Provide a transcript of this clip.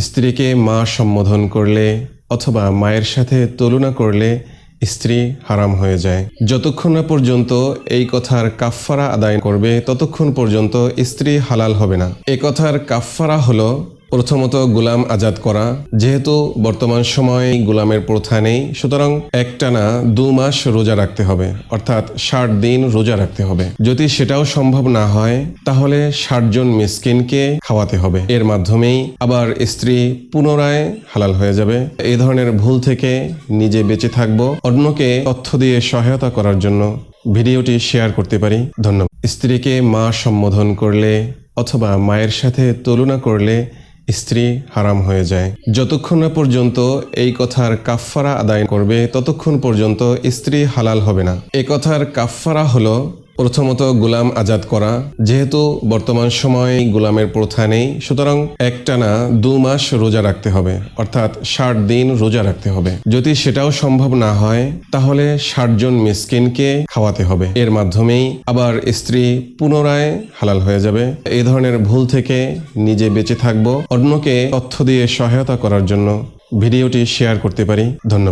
স্ত্রীকে মা সম্বোধন করলে অথবা মায়ের সাথে তুলনা করলে স্ত্রী হারাম হয়ে যায়। যতক্ষণ না পর্যন্ত এই কথার কাফফারা আদায় করবে, ততক্ষণ পর্যন্ত স্ত্রী হালাল হবে না। এ কথার কাফফারা হলো প্রথমত গোলাম আজাদ করা। যেহেতু বর্তমান সময়ে গোলামের প্রথা নেই, সুতরাং একটানা দু মাস রোজা রাখতে হবে, অর্থাৎ ষাট দিন রোজা রাখতে হবে। যদি সেটাও সম্ভব না হয়, তাহলে ষাট জন মিসকিনকে খাওয়াতে হবে। এর মাধ্যমেই আবার স্ত্রী পুনরায় হালাল হয়ে যাবে। এই ধরনের ভুল থেকে নিজে বেঁচে থাকব, অন্যকে তথ্য দিয়ে সহায়তা করার জন্য ভিডিওটি শেয়ার করতে পারি। ধন্যবাদ। স্ত্রীকে মা সম্বোধন করলে অথবা মায়ের সাথে তুলনা করলে স্ত্রী হারাম হয়ে যায়। যতক্ষণ না পর্যন্ত এই কথার কাফফারা আদায় করবে, ততক্ষণ পর্যন্ত স্ত্রী হালাল হবে না। এ কথার কাফফারা হলো প্রথমত গোলাম আজাদ করা, যেহেতু বর্তমান সময়ে গোলামের প্রথা নেই, সুতরাং একটানা দু মাস রোজা রাখতে হবে, অর্থাৎ ষাট দিন রোজা রাখতে হবে। যদি সেটাও সম্ভব না হয়, তাহলে ষাট জন মিসকিনকে খাওয়াতে হবে। এর মাধ্যমেই আবার স্ত্রী পুনরায় হালাল হয়ে যাবে। এই ধরনের ভুল থেকে নিজে বেঁচে থাকব। অন্যকে তথ্য দিয়ে সহায়তা করার জন্য ভিডিওটি শেয়ার করতে পারি। ধন্যবাদ।